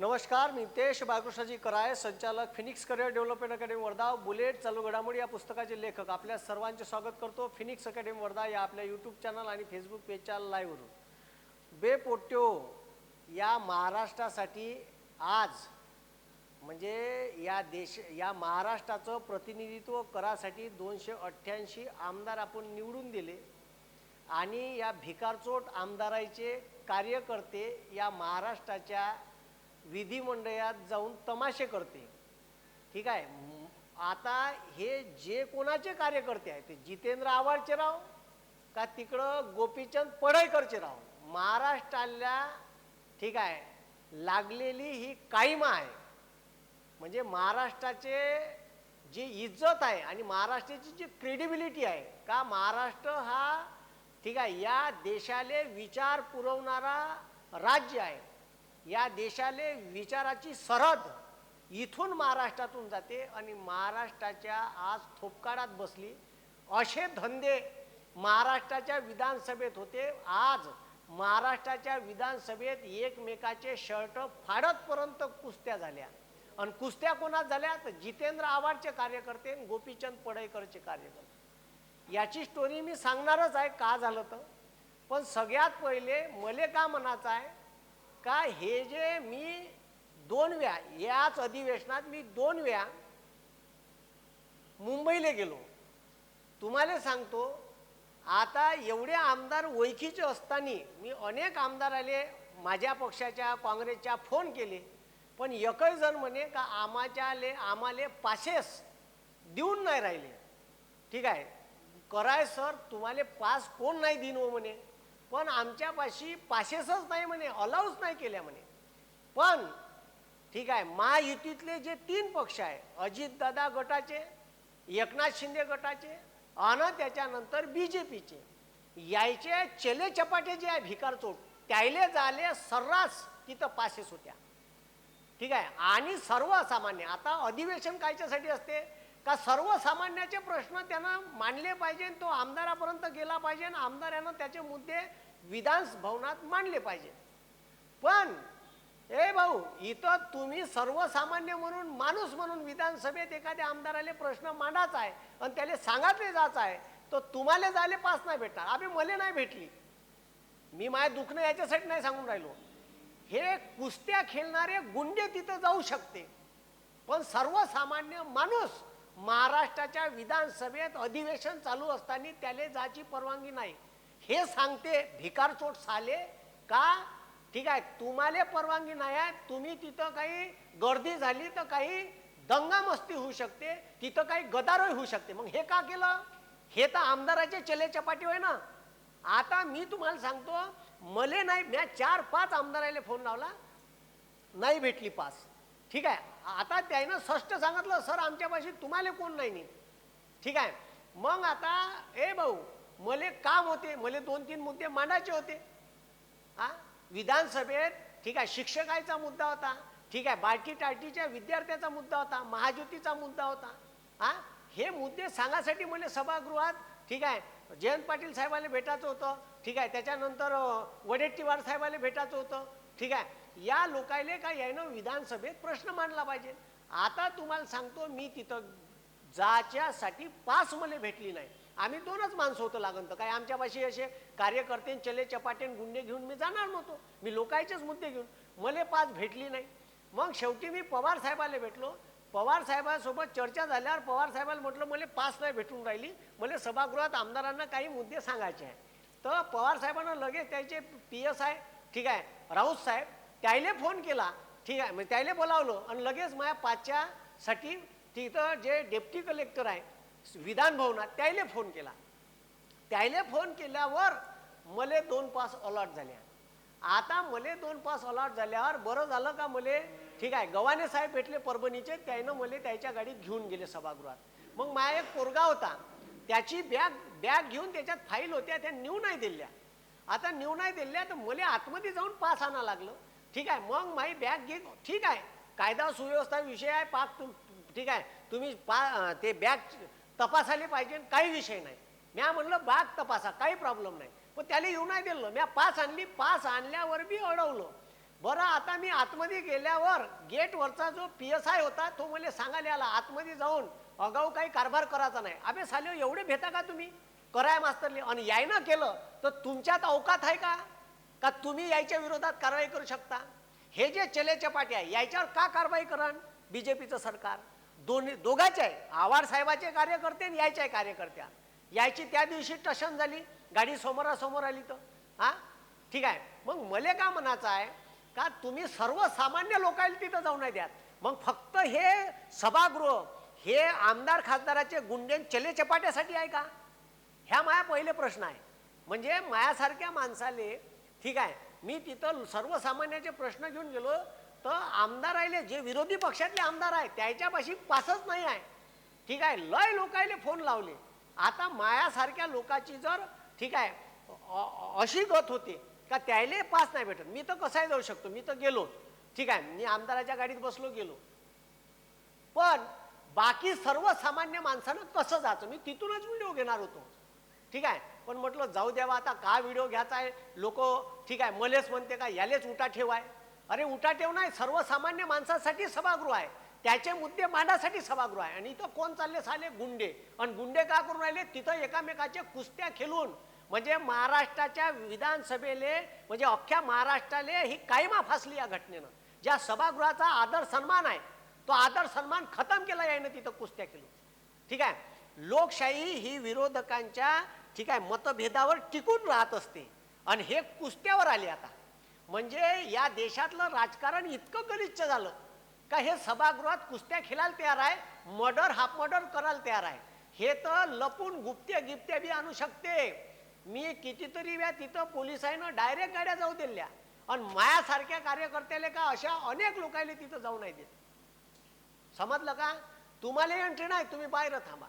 नमस्कार मी नितेश बाळकृष्णाजी कराय संचालक Phoenix career development academy Wardha bullet चालू घडामोडी या पुस्तकाचे लेखक. आपल्या सर्वांचे स्वागत करतो फिनिक्स अकॅडमी वर्धा या आपल्या यूट्यूब चॅनल आणि फेसबुक पेजच्या लाईव्हवरून बेपोट्यो या महाराष्ट्रासाठी आज म्हणजे या देश या महाराष्ट्राचं प्रतिनिधित्व करासाठी दोनशे अठ्ठ्याऐंशी आमदार आपण निवडून दिले आणि या भिकारचोट आमदाराचे कार्यकर्ते या महाराष्ट्राच्या विधिमंडळात जाऊन तमाशे करते. ठीक आहे? आता हे जे कोणाचे कार्यकर्ते आहेत ते जितेंद्र आव्हाडचे राव का तिकडं गोपीचंद पडळकरचे राव? महाराष्ट्राला ठीक आहे लागलेली ही कायमा आहे. म्हणजे महाराष्ट्राचे जी इज्जत आहे आणि महाराष्ट्राची जी क्रेडिबिलिटी आहे का महाराष्ट्र हा ठीक आहे या देशाले विचार पुरवणारा राज्य आहे. या देशाले विचाराची सरहद इथून महाराष्ट्रातून जाते आणि महाराष्ट्राच्या आज थोपकाळात बसली. असे धंदे महाराष्ट्राच्या विधानसभेत होते. आज महाराष्ट्राच्या विधानसभेत एकमेकाचे शर्ट फाडतपर्यंत कुस्त्या झाल्या. आणि कुस्त्या कोणात झाल्या? तर जितेंद्र आव्हाडचे कार्यकर्ते आणि गोपीचंद पडळकरचे कार्यकर्ते. याची स्टोरी मी सांगणारच आहे. का झालं तर? पण सगळ्यात पहिले मले का म्हणायचं आहे? का हे जे मी दोन वेळा याच अधिवेशनात मी दोन वेळा मुंबईला गेलो. तुम्हाला सांगतो आता एवढे आमदार ओळखीचे असताना मी अनेक आमदाराले माझ्या पक्षाच्या काँग्रेसच्या फोन केले. पण एकही जण म्हणे का आमाच्याले आम्हाले पासेस देऊन नाही राहिले. ठीक आहे. कराय सर तुम्हाला पास कोण नाही दिन हो म्हणे. पण आमच्यापाशी पासेसच नाही म्हणे अलाउच नाही केल्या म्हणे. पण ठीक आहे महायुतीतले जे तीन पक्ष आहे अजितदादा गटाचे एकनाथ शिंदे गटाचे आणि त्याच्यानंतर बी जे पीचे यायचे चेले चपाटे जे आहे भिकारचोट त्याले झाले सर्रास तिथं पासेस होत्या. ठीक आहे आणि सर्वसामान्य आता अधिवेशन कायच्यासाठी असते? का सर्वसामान्याचे प्रश्न त्यानं मांडले पाहिजे तो आमदारापर्यंत गेला पाहिजे आणि आमदारानं त्याचे मुद्दे विधान भवनात मांडले पाहिजे. पण ए भाऊ इथं तुम्ही सर्वसामान्य म्हणून माणूस म्हणून विधानसभेत एखाद्या आमदाराले प्रश्न मांडायचा आहे आणि त्याला सांगातले जायचं आहे तर तुम्हाला जायला पास नाही भेटणार. अभि मला नाही भेटली. मी माय दुखणं याच्यासाठी नाही सांगून राहिलो. हे कुस्त्या खेळणारे गुंडे तिथं जाऊ शकते. पण सर्वसामान्य माणूस महाराष्ट्राच्या विधानसभेत अधिवेशन चालू असताना त्याला जायची परवानगी नाही. हे सांगते भिकारचोट साले का? ठीक आहे तुम्हाला परवानगी नाही आहे तुम्ही तिथं काही गर्दी झाली तर काही दंगामस्ती होऊ शकते तिथं काही गदारोळ होऊ शकते. मग हे का केलं? हे तर आमदाराचे चले चपाटी होय ना. आता मी तुम्हाला सांगतो मले नाही म्या चार पाच आमदाराला फोन लावला नाही भेटली पास. ठीक आहे? आता त्यानं स्पष्ट सांगितलं सर आमच्यापाशी तुम्हाला कोण नाही नी ठीक आहे? मग आता ए भाऊ मले काम होते मले दोन तीन मुद्दे मांडायचे होते. हा विधानसभेत ठीक आहे शिक्षकाचा मुद्दा होता ठीक आहे बाटी टाटीच्या विद्यार्थ्याचा मुद्दा होता महाज्योतीचा मुद्दा होता. हा हे मुद्दे सांगासाठी मला सभागृहात ठीक आहे जयंत पाटील साहेबाला भेटायचं होतं ठीक आहे त्याच्यानंतर वडेट्टीवार साहेबाला भेटायचं होतं ठीक आहे. या लोकायले काय यायनं विधानसभेत प्रश्न मांडला पाहिजे. आता तुम्हाला सांगतो मी तिथं जाच्यासाठी पास मले भेटली नाही. आम्ही दोनच माणसं होतं लागन तर काय आमच्यापाशी असे कार्यकर्ते चले चपाटेन गुंडे घेऊन मी जाणार नव्हतो. मी लोकांचेच मुद्दे घेऊन. मले पास भेटली नाही. मग शेवटी मी पवार साहेबाला भेटलो. पवार साहेबांसोबत चर्चा झाल्यावर पवार साहेबाला म्हटलं मला पास नाही भेटून राहिली. मला सभागृहात आमदारांना काही मुद्दे सांगायचे आहे तर पवार साहेबांना लगेच त्याचे पी एस आय ठीक आहे राऊत साहेब त्याला फोन केला. ठीक आहे मग त्याला बोलावलं आणि लगेच माझ्या पाचच्यासाठी तिथं जे डेप्टी कलेक्टर आहे विधान भवनात त्याला फोन केला. त्याला फोन केल्यावर मले दोन पास अलॉट झाल्या. आता मले दोन पास अलॉट झाल्यावर बरं झालं का मले? ठीक आहे गव्हाणे साहेब भेटले परभणीचे त्यानं मले त्याच्या गाडीत घेऊन गेले सभागृहात. मग माझा एक पोरगा होता त्याची बॅग बॅग घेऊन त्याच्यात फाईल होत्या त्या नेऊ नाही दिल्या. आता नेऊ नाही दिल्या तर मला आतमध्ये जाऊन पास आणा लागलं. ठीक आहे मग माही बॅग घे. ठीक आहे कायदा सुव्यवस्था विषय आहे पाक तुम ठीक आहे तुम्ही पा ते बॅग तपासायला पाहिजे काही विषय नाही. म्या म्हणलं बाग तपासा काही प्रॉब्लेम नाही. पण त्याला येऊ नाही दिलं. म्या पास आणली पास आणल्यावर बी अडवलं. बरं आता मी आतमध्ये गेल्यावर गेटवरचा जो पी एस आय होता तो मला सांगायला आला. आतमध्ये जाऊन अगाऊ काही कारभार करायचा नाही. अबे साले एवढे भेटा का तुम्ही? कराय मास्तरले. आणि यायनं केलं तर तुमच्यात अवकात आहे का? का तुम्ही यायच्या विरोधात कारवाई करू शकता? हे जे चले चपाटे आहे याच्यावर का कारवाई करण बीजेपीचं सरकार. दोन्ही दोघाचे आहे. आवार साहेबाचे कार्यकर्ते आणि यायच्या कार्यकर्त्या. यायची त्या दिवशी टशन झाली. गाडी समोरासमोर आली तर. हा? ठीक आहे. मग मले का म्हणायचं आहे का तुम्ही सर्वसामान्य लोकांना तिथं जाऊ नाही द्यात? मग फक्त हे सभागृह हे आमदार खासदाराचे गुंडे चले चपाट्यासाठी आहे का? ह्या माया पहिले प्रश्न आहे. म्हणजे मायासारख्या माणसाले ठीक आहे. मी तिथं सर्वसामान्याचे प्रश्न घेऊन गेलो. तर आमदार राहिले जे विरोधी पक्षातले आमदार आहे त्याच्यापाशी पासच नाही आहे. ठीक आहे लय लोकायले फोन लावले. आता मायासारख्या लोकाची जर ठीक आहे अशी गत होते का त्याले पास नाही भेटत. मी तर कसाही जाऊ शकतो मी तर गेलो. ठीक आहे मी आमदाराच्या गाडीत बसलो गेलो. पण बाकी सर्वसामान्य माणसानं कसं जायचं? मी तिथूनच व्हिडिओ घेणार होतो. ठीक आहे? पण म्हटलं जाऊ द्यावा आता का व्हिडिओ घ्यायचा आहे लोक ठीक आहे मलेच म्हणते का यालेच उठा ठेव आहे अरे उठा ठेव नाही सर्वसामान्य माणसासाठी सभागृह आहे. त्याचे मुद्दे मांडासाठी सभागृह आहे. आणि इथं कोण चालले साले? गुंडे. आणि गुंडे का करून राहिले? तिथं एकामेकाचे कुस्त्या खेळून. म्हणजे महाराष्ट्राच्या विधानसभेले म्हणजे अख्ख्या महाराष्ट्राले ही कायमा फासली या घटनेनं. ज्या सभागृहाचा आदर सन्मान आहे तो आदर सन्मान खतम केला यायनं तिथं कुस्त्या खेळून. ठीक आहे? लोकशाही ही विरोधकांच्या ठीक आहे मतभेदावर टिकून राहत असते. आणि हे कुस्त्यावर आले आता. म्हणजे या देशातलं राजकारण इतकं गलिच्छ झालं का हे सभागृहात कुस्त्या खेळायला तयार आहे मर्डर हाफ मर्डर करायला तयार आहे. हे तर लपून गुप्त्या गिप्त्या बी आणू शकते. मी कितीतरी वेळा तिथं पोलिसांना डायरेक्ट गाड्या जाऊ दिल्या. आणि मायासारख्या कार्यकर्त्याले का अशा अनेक लोकांना तिथं जाऊ नाही देत. समजलं का? तुम्हाला एंट्री नाही तुम्ही बाहेर थांबा.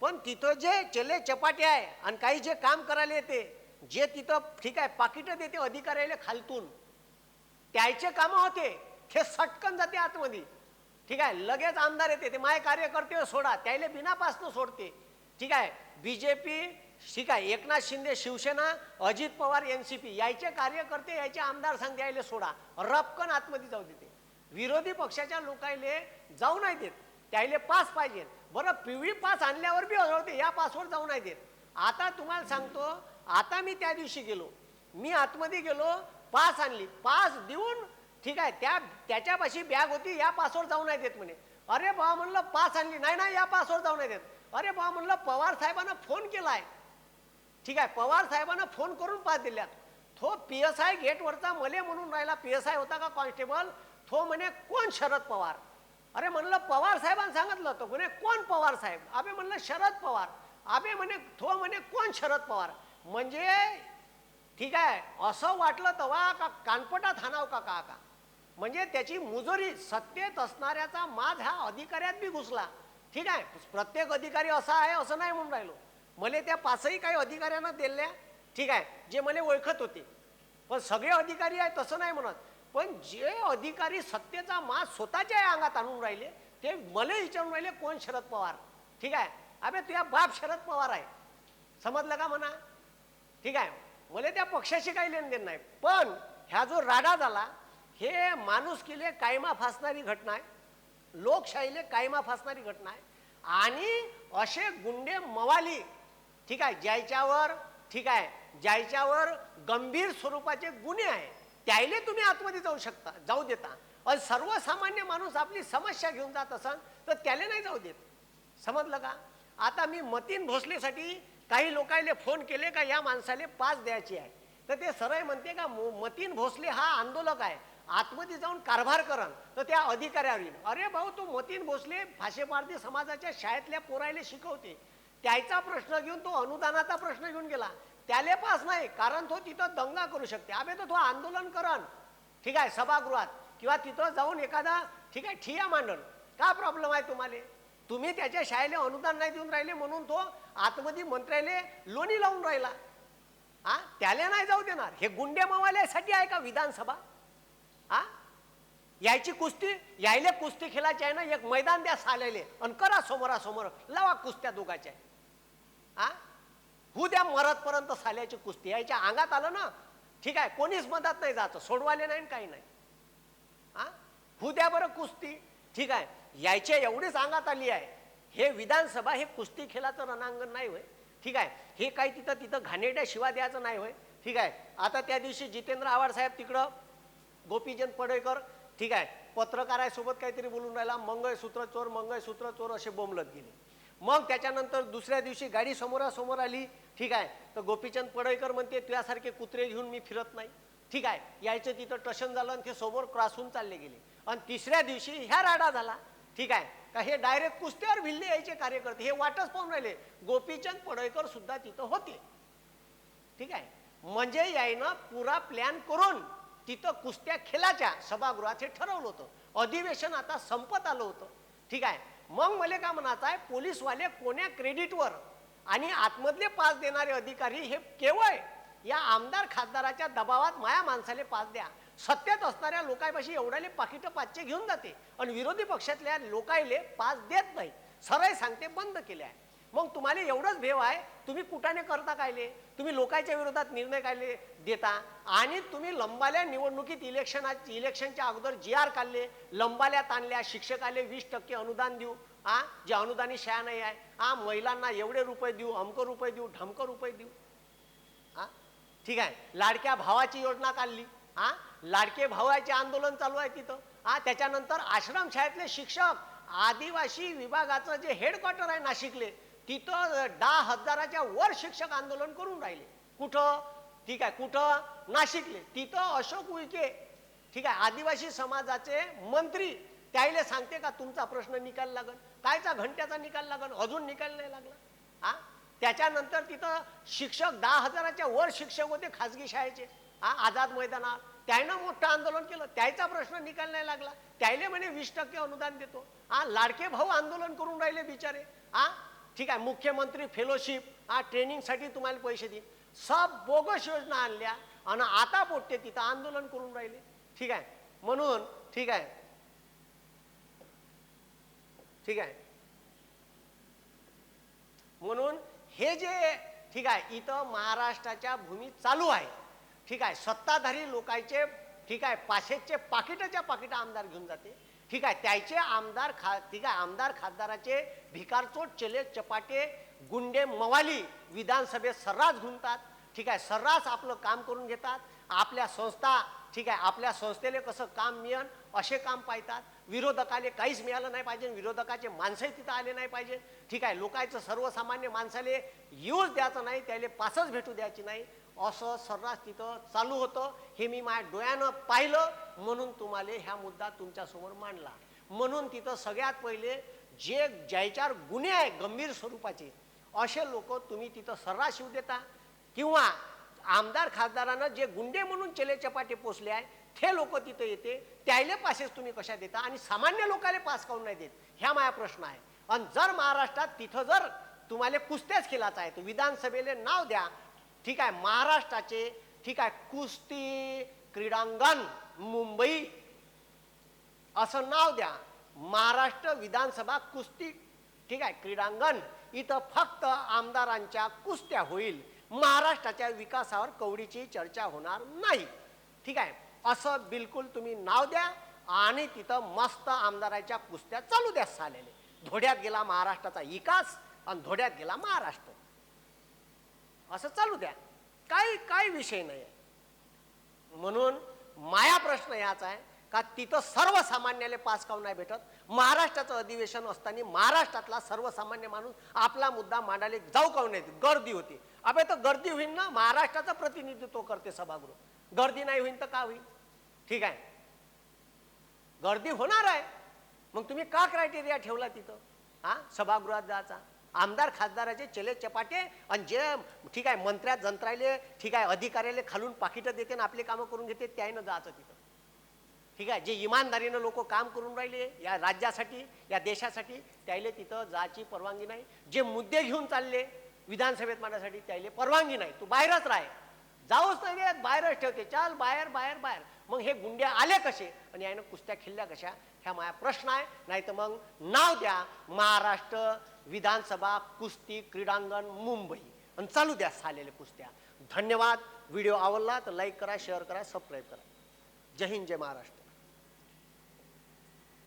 पण तिथं जे चले चपाटे आहे आणि काही जे काम करायला येते जे तिथं ठीक आहे पाकिटं देते अधिकाऱ्याला खालतून त्याचे कामं होते. ते सटकन जाते आतमध्ये. ठीक आहे लगेच आमदार येते ते माय कार्यकर्ते सोडा त्याला बिनापासनं सोडते. ठीक आहे बीजेपी ठीक आहे Eknath Shinde Shiv Sena Ajit Pawar N C P यायचे कार्यकर्ते यायचे आमदार सांगते यायले सोडा. रपकन आतमध्ये जाऊ देते. विरोधी पक्षाच्या लोकायले जाऊ नाही देत. त्याले पास पाहिजेत. बरं पिवळी पास आणल्यावर बी होते या पासवर जाऊ नाही देत. आता तुम्हाला सांगतो आता मी त्या दिवशी गेलो. मी आतमध्ये गेलो पास आणली. पास देऊन ठीक आहे त्या त्याच्यापाशी बॅग होती या पासवर जाऊ नाही देत म्हणे. अरे बा म्हणलं पास आणली. नाही नाही या पासवर जाऊ नाही देत. अरे बा म्हणलं पवार साहेबांना फोन केलाय. ठीक आहे पवार साहेबांना फोन करून पास दिल्यात. तो पी एस आय गेटवरचा मले म्हणून राहिला. पी एस आय होता का कॉन्स्टेबल तो म्हणे कोण शरद पवार? अरे म्हणलं पवार साहेबांनी सांगितलं होतं. म्हणे कोण पवार साहेब? आबे म्हणलं शरद पवार. आबे म्हणे थो म्हणे कोण शरद पवार? म्हणजे ठीक आहे असं वाटलं तेव्हा का कानपटात हाणाव का का का? म्हणजे त्याची मुजोरी सत्तेत असणाऱ्याचा माज हा अधिकाऱ्यात बी घुसला. ठीक आहे प्रत्येक अधिकारी असा आहे असं नाही म्हणून राहिलो. मला त्या पाचही काही अधिकाऱ्यांना दिल्या. ठीक आहे जे मला ओळखत होते. पण सगळे अधिकारी आहे तसं नाही म्हणत. पण जे अधिकारी सत्तेचा मास स्वतःच्या अंगात आणून राहिले ते मला विचारून राहिले कोण शरद पवार. ठीक आहे? अबे तुझ्या बाप शरद पवार आहे. समजलं का म्हणा? ठीक आहे? मला त्या पक्षाशी काही लेन देण नाही. पण ह्या जो राडा झाला हे माणुसकीले कायमा फासणारी घटना आहे. लोकशाहीले कायमा फासणारी घटना आहे. आणि असे गुंडे मवाली ठीक आहे? ज्याच्यावर ठीक आहे? ज्याच्यावर गंभीर स्वरूपाचे गुन्हे आहे त्याले तुम्ही आतमध्ये जाऊ शकता जाऊ देता. अन सर्वसामान्य माणूस आपली समस्या घेऊन जात असाल तर त्याला नाही जाऊ देत. समजलं का? आता मी मतीन भोसलेसाठी काही लोकांना फोन केले का या माणसाले पास द्यायची आहे. तर ते सरळ म्हणते का मतीन भोसले हा आंदोलक आहे. आतमध्ये जाऊन कारभार करण तर त्या अधिकाऱ्यावर येईल अरे भाऊ तू मतीन भोसले भाषे समाजाच्या शाळेतल्या पोरायला शिकवते. त्याचा प्रश्न घेऊन तो अनुदानाचा प्रश्न घेऊन गेला. त्याले पास नाही कारण तो तिथं दंगा करू शकते. अबे तर तो आंदोलन करण ठीक आहे सभागृहात. किंवा तिथं जाऊन एखादा ठीक आहे ठिया मांडण का प्रॉब्लेम आहे तुम्हाला? तुम्ही त्याच्या शाळेला अनुदान नाही देऊन राहिले म्हणून तो आतमध्ये मंत्र्याले लोणी लावून राहिला. हा त्याला नाही जाऊ देणार. हे गुंडे मवाल्यासाठी आहे का विधानसभा? हा यायची कुस्ती यायले कुस्ती खेळायची आहे ना एक मैदान द्या सालेले आणि करा समोरासमोर. लावा कुस्त्या दोघाच्या. हा उद्या द्या मरतपर्यंत साल्याची कुस्ती यायच्या अंगात आलं ना ठीक आहे कोणीच मदत नाही जायचं. सोडवाले नाही आणि काही नाही. हा? द्या बरं कुस्ती ठीक आहे. यायच्या एवढीच अंगात आली आहे. हे विधानसभा हे कुस्ती खेळाचं रणांगण नाही होय. ठीक आहे. हे काही तिथं तिथं घाणेरड्या शिवा द्यायचं नाही होय. ठीक आहे. आता त्या दिवशी जितेंद्र आव्हाड साहेब तिकडं गोपीचंद पडळकर ठीक आहे. पत्रकारासोबत काहीतरी बोलून राहिला. मंगळसूत्र चोर मंगळसूत्र चोर असे बोंबलत गेले. मग त्याच्यानंतर दुसऱ्या दिवशी गाडी समोरासमोर आली. ठीक आहे. तर गोपीचंद पडळकर म्हणते तुझ्यासारखे कुत्रे घेऊन मी फिरत नाही. ठीक आहे. यायचं तिथं टशन झालं आणि ते समोर क्रॉस होऊन चालले गेले. आणि तिसऱ्या दिवशी ह्या राडा झाला. ठीक आहे. का हे डायरेक्ट कुस्त्यावर भिल्ले यायचे कार्यकर्ते. हे वाटच पाहून राहिले. गोपीचंद पडळकर सुद्धा तिथं होते. ठीक आहे. म्हणजे यायनं पुरा प्लॅन करून तिथं कुस्त्या खेळाच्या सभागृहात हे ठरवलं होतं. अधिवेशन आता संपत आलं होतं. ठीक आहे. मग मला का म्हणायचं आहे पोलीसवाले कोण्या क्रेडिटवर आणि आतमधले पास देणारे अधिकारी हे केवळ या आमदार खासदाराच्या दबावात माया माणसाले पास द्या. सत्तेत असणाऱ्या लोकांपाशी एवढ्याले पाकिटं पाचशे घेऊन जाते आणि विरोधी पक्षातल्या लोकायले पास देत नाही. सरळ सांगते बंद केले आहे. मग तुम्हाला एवढंच भेव आहे? तुम्ही कुठाने करता कायले? तुम्ही लोकांच्या विरोधात निर्णय कायले देता? आणि तुम्ही लंबाल्या निवडणुकीत इलेक्शना इलेक्शनच्या अगोदर जी आर काढले लंबाल्यात आणल्या शिक्षकाले वीस टक्के अनुदान देऊ. हा जे अनुदानी शाळा नाही आहे. हा महिलांना एवढे रुपये देऊ अमकं रुपये देऊ ढमकं रुपये देऊ. हा ठीक आहे. लाडक्या भावाची योजना काढली. हा लाडके भावाचे आंदोलन चालू आहे तिथं. हा त्याच्यानंतर आश्रमशाळेतले शिक्षक आदिवासी विभागाचं जे हेडक्वार्टर आहे नाशिकले तिथं दहा हजाराच्या वर शिक्षक आंदोलन करून राहिले. कुठं? ठीक आहे कुठं? नाशिकले. तिथं अशोक उईके ठीक आहे आदिवासी समाजाचे मंत्री. त्याईले सांगते का तुमचा प्रश्न निकाल लागल. कायचा घंट्याचा निकाल लागल? अजून निकाल नाही लागला. हा त्याच्यानंतर तिथं शिक्षक दहा हजाराच्या वर शिक्षक होते खाजगी शाळेचे. हा आझाद मैदानात त्यानं मोठं आंदोलन केलं. त्याचा प्रश्न निकाल नाही लागला. त्याले म्हणे वीस टक्के अनुदान देतो. हा लाडके भाऊ आंदोलन करून राहिले बिचारे. हा ठीक आहे मुख्यमंत्री फेलोशिप हा ट्रेनिंगसाठी तुम्हाला पैसे देईन. सब बोगस योजना आणल्या आणि आता पोटते तिथं आंदोलन करून राहिले. ठीक आहे म्हणून ठीक आहे. ठीक आहे. म्हणून हे जे ठीक आहे इथं महाराष्ट्राच्या भूमी चालू आहे. ठीक आहे सत्ताधारी लोकांचे ठीक आहे पाचशेचे पाकिटाच्या पाकिट आमदार घेऊन जाते ठीक आहे त्याचे आमदार खा ठीक आहे आमदार खासदाराचे भिकारचोट चले चपाटे गुंडे मवाली विधानसभेत सर्रास घुमतात. ठीक आहे सर्रास आपलं काम करून घेतात. आपल्या संस्था ठीक आहे आपल्या संस्थेले कसं काम मिळन असे काम पाहतात. विरोधकाले काहीच मिळालं नाही पाहिजे विरोधकाचे माणसंही तिथं आले नाही पाहिजे. ठीक आहे लोकांचं सर्वसामान्य माणसाले यूज द्यायचं नाही त्याले पासच भेटू द्यायची नाही. असं सर्रास तिथं चालू होतं. हे मी माझ्या डोळ्यानं पाहिलं. म्हणून तुम्हाला ह्या मुद्दा तुमच्यासमोर मांडला. म्हणून तिथं सगळ्यात पहिले जे ज्याच्यावर गुन्हे आहे गंभीर स्वरूपाचे असे लोक तुम्ही तिथं सर्रास येऊ देता. किंवा आमदार खासदारानं जे गुंडे म्हणून चेले चपाटे पोचले आहे ते लोक तिथं येते. त्याले पासेस तुम्ही कशा देता? आणि सामान्य लोकांना पास काऊन नाही देत? ह्या माझा प्रश्न आहे. आणि जर महाराष्ट्रात तिथं जर तुम्हाला कुस्त्याच खेळायचा आहे तर विधानसभेले नाव द्या. ठीक आहे महाराष्ट्राचे ठीक आहे कुस्ती क्रीडांगण मुंबई असं नाव द्या. महाराष्ट्र विधानसभा कुस्ती ठीक आहे क्रीडांगण. इथं फक्त आमदारांच्या कुस्त्या होईल. महाराष्ट्राच्या विकासावर कवडीची चर्चा होणार नाही. ठीक आहे असं बिलकुल तुम्ही नाव द्या आणि तिथं मस्त आमदाराच्या कुस्त्या चालू द्या सालेले. धोड्यात गेला महाराष्ट्राचा विकास आणि धोड्यात गेला महाराष्ट्र. असं चालू द्या. काही काही विषय नाही म्हणून माया प्रश्न याचा आहे का तिथं सर्वसामान्याला पास काऊन नाही भेटत? महाराष्ट्राचं अधिवेशन असताना महाराष्ट्रातला सर्वसामान्य माणूस आपला मुद्दा मांडायला जाऊ काऊन नाही? गर्दी होती. अबे तर गर्दी होईल ना? महाराष्ट्राचं प्रतिनिधित्व करते सभागृह. गर्दी नाही होईल तर का होईल? ठीक आहे. गर्दी होणार आहे. मग तुम्ही का क्रायटेरिया ठेवला तिथं? हा? सभागृहात जायचा. आमदार खासदाराचे चले चपाटे आणि जे ठीक आहे मंत्र्या जंत्रायले ठीक आहे अधिकाऱ्याले खालून पाकिटं देते आणि आपले कामं करून घेते त्यानं जायचं तिथं. ठीक आहे जे इमानदारीनं लोक काम करून राहिले या राज्यासाठी या देशासाठी त्याले तिथं जायची परवानगी नाही. जे मुद्दे घेऊन चालले विधानसभेत मांडण्यासाठी त्याले परवानगी नाही. तू बाहेरच राह. जाऊच नाही देत बाहेरच ठेवते. चाल बाहेर बाहेर बाहेर. मग हे गुंडे आले कसे? आणि यानं कुस्त्या खेळल्या कशा? ह्या माझा प्रश्न आहे. नाही तर मग नाव द्या. महाराष्ट्र विधानसभा कुस्ती क्रीडांगण मुंबई. आणि चालू द्या सालेल्या कुस्त्या. धन्यवाद. व्हिडिओ आवडला तर लाईक करा शेअर करा सबस्क्राईब करा. जय हिंद जय महाराष्ट्र.